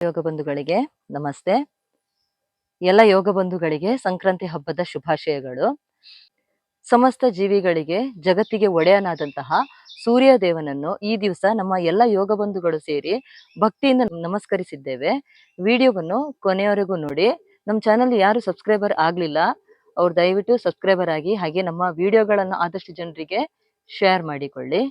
ಯೋಗ ಬಂಧುಗಳಿಗೆ ನಮಸ್ತೆ. ಎಲ್ಲ ಯೋಗ ಬಂಧುಗಳಿಗೆ ಸಂಕ್ರಾಂತಿ ಹಬ್ಬದ ಶುಭಾಶಯಗಳು. ಸಮಸ್ತ ಜೀವಿಗಳಿಗೆ ಜಗತ್ತಿಗೆ ಒಡೆಯನಾದಂತಹ ಸೂರ್ಯ ದೇವನನ್ನು ಈ ದಿವಸ ನಮ್ಮ ಎಲ್ಲ ಯೋಗ ಬಂಧುಗಳು ಸೇರಿ ಭಕ್ತಿಯಿಂದ ನಮಸ್ಕರಿಸಿದ್ದೇವೆ. ವಿಡಿಯೋವನ್ನು ಕೊನೆಯವರೆಗೂ ನೋಡಿ. ನಮ್ಮ ಚಾನಲ್ ಯಾರು ಸಬ್ಸ್ಕ್ರೈಬರ್ ಆಗ್ಲಿಲ್ಲ, ಅವ್ರು ದಯವಿಟ್ಟು ಸಬ್ಸ್ಕ್ರೈಬರ್ ಆಗಿ ಹಾಗೆ ನಮ್ಮ ವಿಡಿಯೋಗಳನ್ನು ಆದಷ್ಟು ಜನರಿಗೆ ಶೇರ್ ಮಾಡಿಕೊಳ್ಳಿ.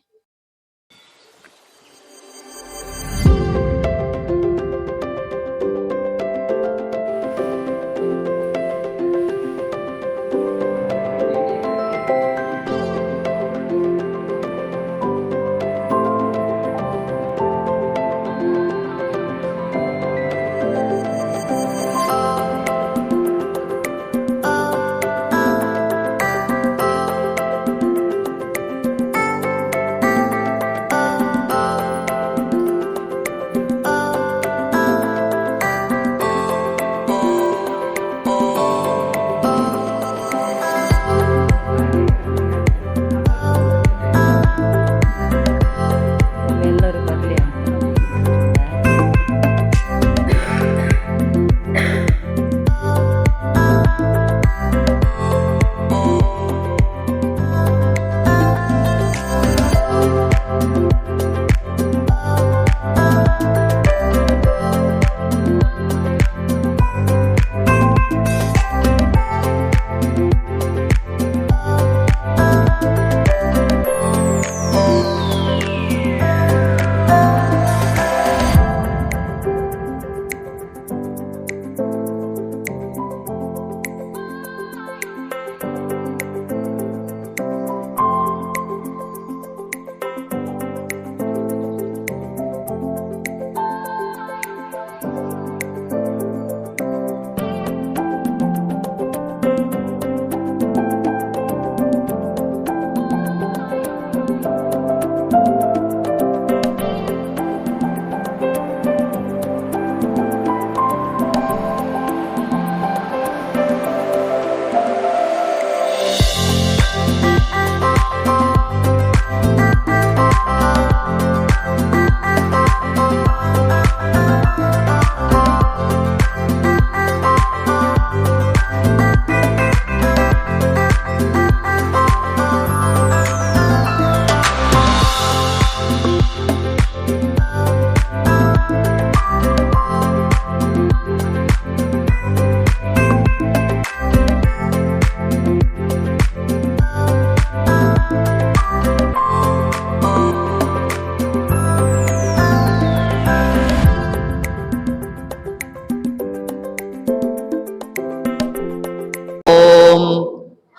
you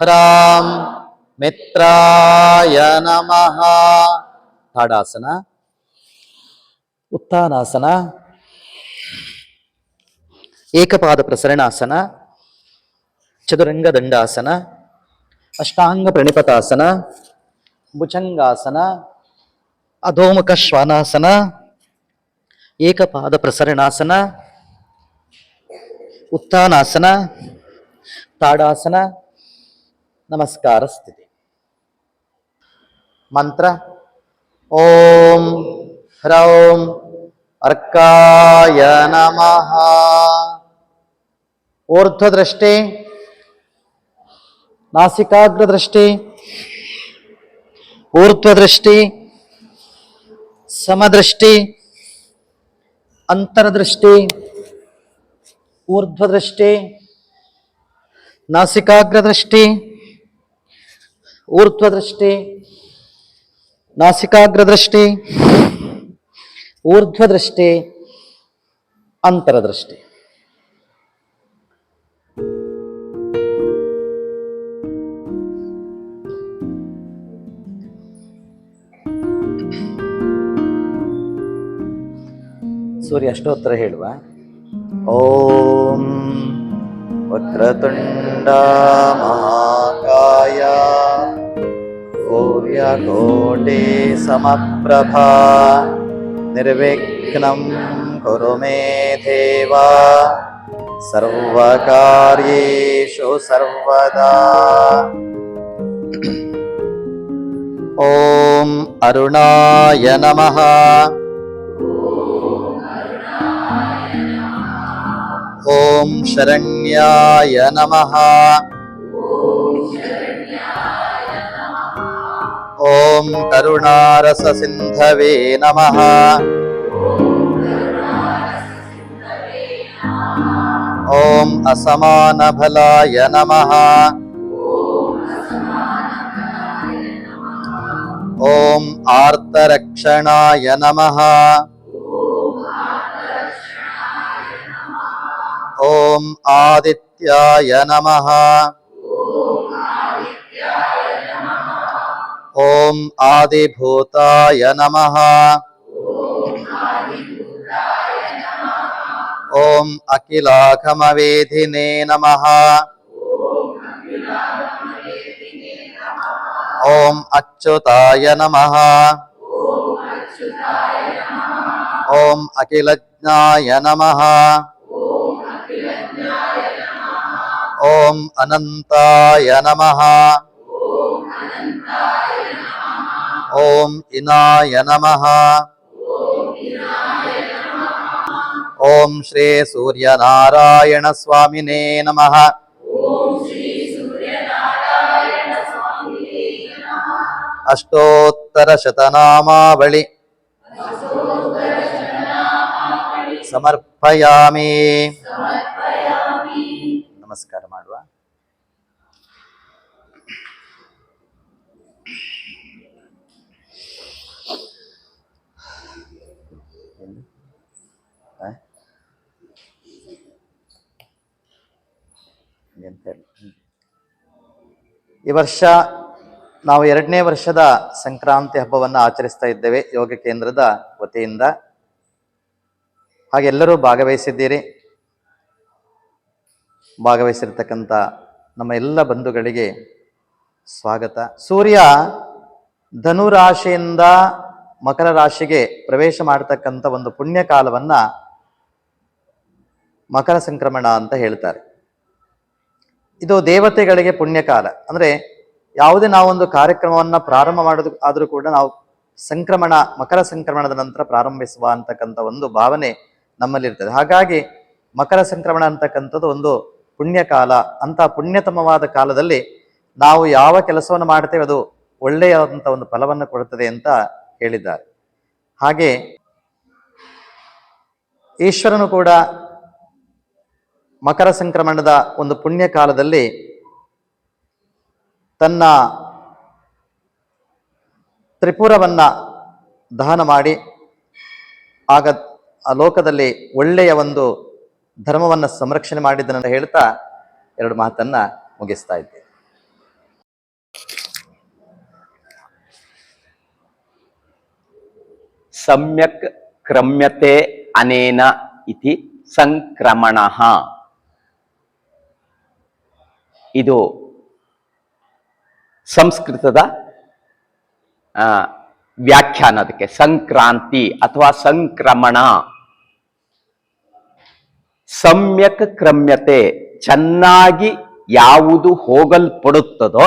హ్రాం మిత్రాయ నమ. తాడాసన. ఉత్నాసన ఏకపాద ప్రసరణాసన. చతురంగ దండాసన అష్టాంగ ప్రణిపతాసన. భుజంగాసన. అధోముఖ శ్వానాసన ఏకపాద ప్రసరణాసన. ఉత్నాసన తాడాసన. ನಮಸ್ಕಾರ ಸ್ಥಿತಿ. ಮಂತ್ರ. ಓಂ ಹ್ರೌಂ ಅರ್ಕಾಯ ನಮಃ. ಊರ್ಧ್ವದೃಷ್ಟಿ ನಾಸಿಕಾಗ್ರದೃಷ್ಟಿ. ಊರ್ಧ್ವದೃಷ್ಟಿ. ಸಮದೃಷ್ಟಿ. ಅಂತರದೃಷ್ಟಿ. ಊರ್ಧ್ವದೃಷ್ಟಿ. ನಾಸಿಕಾಗ್ರದೃಷ್ಟಿ. ಊರ್ಧ್ವದೃಷ್ಟಿ ನಾಸಿಕಾಗ್ರದೃಷ್ಟಿ ಊರ್ಧ್ವದೃಷ್ಟಿ ಅಂತರದೃಷ್ಟಿ. ಸೂರ್ಯ ಅಷ್ಟೋತ್ತರ ಹೇಳುವ ಓಂ ವಕ್ರತುಂಡ ಮಹಾಕಾಯ. सूर्यकोटे समप्रभा निर्विघ्नं कुरु मे देवा सर्वकार्येषु सर्वदा ॐ अरुणाय नमः ॐ शरण्याय नमः ॐ करुणारससिन्धवे नमः ॐ असमानबलाय नमः ॐ आर्तरक्षणाय नमः ॐ आदित्याय नमः ॐ आदिभूताय नमः। ॐ अखिलाखमवेधिने नमः। ॐ अच्युताय नमः। ॐ अखिलज्ञाय नमः। ॐ अनन्ताय नमः। ಓಂ ಇನಾಯ ನಮಃ. ಓಂ ಶ್ರೀ ಸೂರ್ಯ ನಾರಾಯಣ ಸ್ವಾಮಿನೇ ನಮಃ. ಅಷ್ಟೋತ್ತರ ಶತನಾಮಾವಳಿ. ಸಮರ್ಪಯಾಮಿ. ನಮಸ್ಕಾರ. ಈ ವರ್ಷ ನಾವು ಎರಡನೇ ವರ್ಷದ ಸಂಕ್ರಾಂತಿ ಹಬ್ಬವನ್ನು ಆಚರಿಸ್ತಾ ಇದ್ದೇವೆ. ಯೋಗ ಕೇಂದ್ರದ ವತಿಯಿಂದ. ಹಾಗೆಲ್ಲರೂ ಭಾಗವಹಿಸಿದ್ದೀರಿ. ಭಾಗವಹಿಸಿರ್ತಕ್ಕಂಥ ನಮ್ಮ ಎಲ್ಲ ಬಂಧುಗಳಿಗೆ ಸ್ವಾಗತ. ಸೂರ್ಯ ಧನು ರಾಶಿಯಿಂದ ಮಕರ ರಾಶಿಗೆ ಪ್ರವೇಶ ಮಾಡತಕ್ಕಂಥ ಒಂದು ಪುಣ್ಯ ಕಾಲವನ್ನ ಮಕರ ಸಂಕ್ರಮಣ ಅಂತ ಹೇಳ್ತಾರೆ. ಇದು ದೇವತೆಗಳಿಗೆ ಪುಣ್ಯಕಾಲ. ಅಂದ್ರೆ ಯಾವುದೇ ನಾವೊಂದು ಕಾರ್ಯಕ್ರಮವನ್ನ ಪ್ರಾರಂಭ ಮಾಡೋದು ಆದರೂ ಕೂಡ ನಾವು ಸಂಕ್ರಮಣ, ಮಕರ ಸಂಕ್ರಮಣದ ನಂತರ ಪ್ರಾರಂಭಿಸುವ ಅಂತಕ್ಕಂಥ ಒಂದು ಭಾವನೆ ನಮ್ಮಲ್ಲಿರ್ತದೆ. ಹಾಗಾಗಿ ಮಕರ ಸಂಕ್ರಮಣ ಅಂತಕ್ಕಂಥದ್ದು ಒಂದು ಪುಣ್ಯಕಾಲ. ಅಂತ ಪುಣ್ಯತಮವಾದ ಕಾಲದಲ್ಲಿ ನಾವು ಯಾವ ಕೆಲಸವನ್ನು ಮಾಡ್ತೇವೆ ಅದು ಒಳ್ಳೆಯದಂತ ಒಂದು ಫಲವನ್ನು ಕೊಡುತ್ತದೆ ಅಂತ ಹೇಳಿದ್ದಾರೆ. ಹಾಗೆ ಈಶ್ವರನು ಕೂಡ ಮಕರ ಸಂಕ್ರಮಣದ ಒಂದು ಪುಣ್ಯ ಕಾಲದಲ್ಲಿ ತನ್ನ ತ್ರಿಪುರವನ್ನು ದಹನ ಮಾಡಿ ಆಗ ಆ ಲೋಕದಲ್ಲಿ ಒಳ್ಳೆಯ ಒಂದು ಧರ್ಮವನ್ನು ಸಂರಕ್ಷಣೆ ಮಾಡಿದ್ದನಂತ ಹೇಳ್ತಾ ಎರಡು ಮಾತನ್ನು ಮುಗಿಸ್ತಾ ಇದ್ದೇನೆ. ಸಮ್ಯಕ್ ಕ್ರಮ್ಯತೆ ಅನೇನ ಇತಿ ಸಂಕ್ರಮಣ. ಇದು ಸಂಸ್ಕೃತದ ವ್ಯಾಖ್ಯಾನ ಅದಕ್ಕೆ. ಸಂಕ್ರಾಂತಿ ಅಥವಾ ಸಂಕ್ರಮಣ. ಸಮ್ಯಕ್ ಕ್ರಮ್ಯತೆ ಚೆನ್ನಾಗಿ ಯಾವುದು ಹೋಗಲ್ಪಡುತ್ತದೋ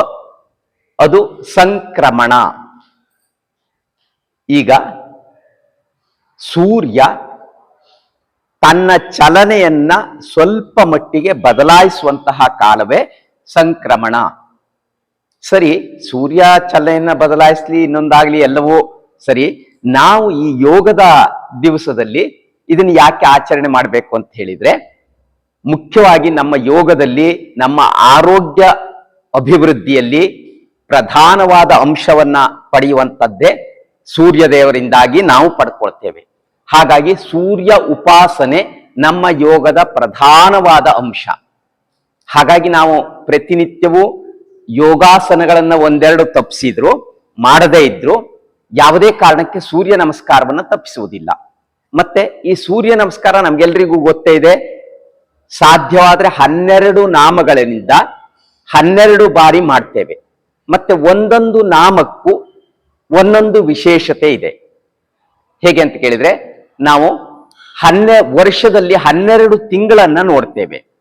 ಅದು ಸಂಕ್ರಮಣ. ಈಗ ಸೂರ್ಯ ತನ್ನ ಚಲನೆಯನ್ನ ಸ್ವಲ್ಪ ಮಟ್ಟಿಗೆ ಬದಲಾಯಿಸುವಂತಹ ಕಾಲವೇ ಸಂಕ್ರಮಣ. ಸರಿ ಸೂರ್ಯ ಚಲನೆಯನ್ನ ಬದಲಾಯಿಸ್ಲಿ, ಇನ್ನೊಂದಾಗ್ಲಿ ಎಲ್ಲವೂ ಸರಿ. ನಾವು ಈ ಯೋಗದ ದಿವಸದಲ್ಲಿ ಇದನ್ನ ಯಾಕೆ ಆಚರಣೆ ಮಾಡಬೇಕು ಅಂತ ಹೇಳಿದ್ರೆ, ಮುಖ್ಯವಾಗಿ ನಮ್ಮ ಯೋಗದಲ್ಲಿ, ನಮ್ಮ ಆರೋಗ್ಯ ಅಭಿವೃದ್ಧಿಯಲ್ಲಿ ಪ್ರಧಾನವಾದ ಅಂಶವನ್ನ ಪಡೆಯುವಂಥದ್ದೇ ಸೂರ್ಯದೇವರಿಂದಾಗಿ ನಾವು ಪಡ್ಕೊಳ್ತೇವೆ. ಹಾಗಾಗಿ ಸೂರ್ಯ ಉಪಾಸನೆ ನಮ್ಮ ಯೋಗದ ಪ್ರಧಾನವಾದ ಅಂಶ. ಹಾಗಾಗಿ ನಾವು ಪ್ರತಿನಿತ್ಯವೂ ಯೋಗಾಸನಗಳನ್ನು ಒಂದೆರಡು ತಪ್ಪಿಸಿದ್ರು ಮಾಡದೇ ಇದ್ರು, ಯಾವುದೇ ಕಾರಣಕ್ಕೆ ಸೂರ್ಯ ನಮಸ್ಕಾರವನ್ನು ತಪ್ಪಿಸುವುದಿಲ್ಲ. ಮತ್ತೆ ಈ ಸೂರ್ಯ ನಮಸ್ಕಾರ ನಮ್ಗೆಲ್ರಿಗೂ ಗೊತ್ತೇ ಇದೆ. ಸಾಧ್ಯವಾದರೆ ಹನ್ನೆರಡು ನಾಮಗಳಿಂದ ಹನ್ನೆರಡು ಬಾರಿ ಮಾಡ್ತೇವೆ. ಮತ್ತೆ ಒಂದೊಂದು ನಾಮಕ್ಕೂ ಒಂದೊಂದು ವಿಶೇಷತೆ ಇದೆ. ಹೇಗೆ ಅಂತ ಕೇಳಿದ್ರೆ, ನಾವು ಹನ್ನೆ, ವರ್ಷದಲ್ಲಿ ಹನ್ನೆರಡು ತಿಂಗಳನ್ನ ನೋಡ್ತೇವೆ.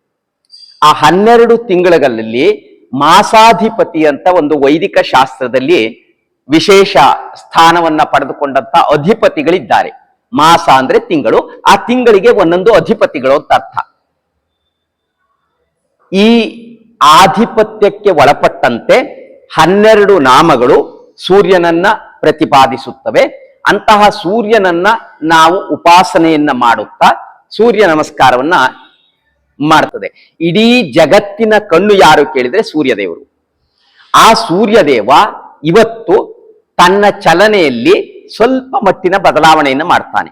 ಆ ಹನ್ನೆರಡು ತಿಂಗಳಲ್ಲಿ ಮಾಸಾಧಿಪತಿ ಅಂತ ಒಂದು ವೈದಿಕ ಶಾಸ್ತ್ರದಲ್ಲಿ ವಿಶೇಷ ಸ್ಥಾನವನ್ನ ಪಡೆದುಕೊಂಡಂತ ಅಧಿಪತಿಗಳಿದ್ದಾರೆ. ಮಾಸ ಅಂದ್ರೆ ತಿಂಗಳು. ಆ ತಿಂಗಳಿಗೆ ಒಂದೊಂದು ಅಧಿಪತಿಗಳು ಅಂತ ಅರ್ಥ. ಈ ಆಧಿಪತ್ಯಕ್ಕೆ ಒಳಪಟ್ಟಂತೆ ಹನ್ನೆರಡು ನಾಮಗಳು ಸೂರ್ಯನನ್ನ ಪ್ರತಿಪಾದಿಸುತ್ತವೆ. ಅಂತಹ ಸೂರ್ಯನನ್ನ ನಾವು ಉಪಾಸನೆಯನ್ನ ಮಾಡುತ್ತಾ ಸೂರ್ಯ ನಮಸ್ಕಾರವನ್ನ ಮಾಡ್ತದೆ. ಇಡೀ ಜಗತ್ತಿನ ಕಣ್ಣು ಯಾರು ಕೇಳಿದ್ರೆ ಸೂರ್ಯದೇವರು. ಆ ಸೂರ್ಯದೇವ ಇವತ್ತು ತನ್ನ ಚಲನೆಯಲ್ಲಿ ಸ್ವಲ್ಪ ಮಟ್ಟಿನ ಬದಲಾವಣೆಯನ್ನು ಮಾಡ್ತಾನೆ.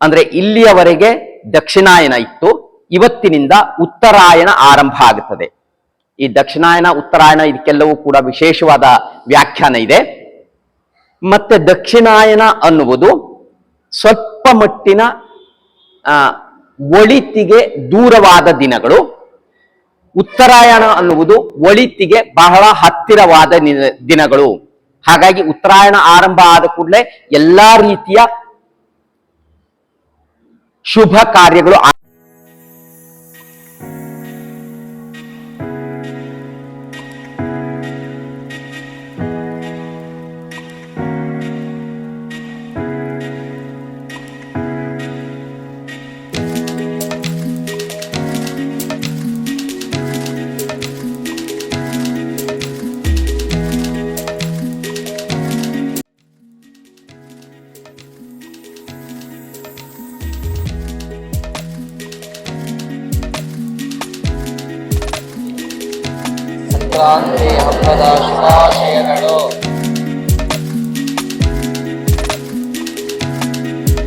ಅಂದ್ರೆ ಇಲ್ಲಿಯವರೆಗೆ ದಕ್ಷಿಣಾಯನ ಇತ್ತು, ಇವತ್ತಿನಿಂದ ಉತ್ತರಾಯಣ ಆರಂಭ ಆಗುತ್ತದೆ ಈ ದಕ್ಷಿಣಾಯನ, ಉತ್ತರಾಯಣ ಇದಕ್ಕೆಲ್ಲವೂ ಕೂಡ ವಿಶೇಷವಾದ ವ್ಯಾಖ್ಯಾನ ಇದೆ. ಮತ್ತೆ ದಕ್ಷಿಣಾಯನ ಅನ್ನುವುದು ಸ್ವಲ್ಪ ಮಟ್ಟಿನ ಒಳಿತಿಗೆ ದೂರವಾದ ದಿನಗಳು. ಉತ್ತರಾಯಣ ಅನ್ನುವುದು ಒಳಿತಿಗೆ ಬಹಳ ಹತ್ತಿರವಾದ ದಿನಗಳು. ಹಾಗಾಗಿ ಉತ್ತರಾಯಣ ಆರಂಭ ಆದ ಕೂಡಲೇ ಎಲ್ಲಾ ರೀತಿಯ ಶುಭ ಕಾರ್ಯಗಳು ಆ- ಸಂಕ್ರಾಂತಿ ಹಬ್ಬದ ಶುಭಾಶಯಗಳು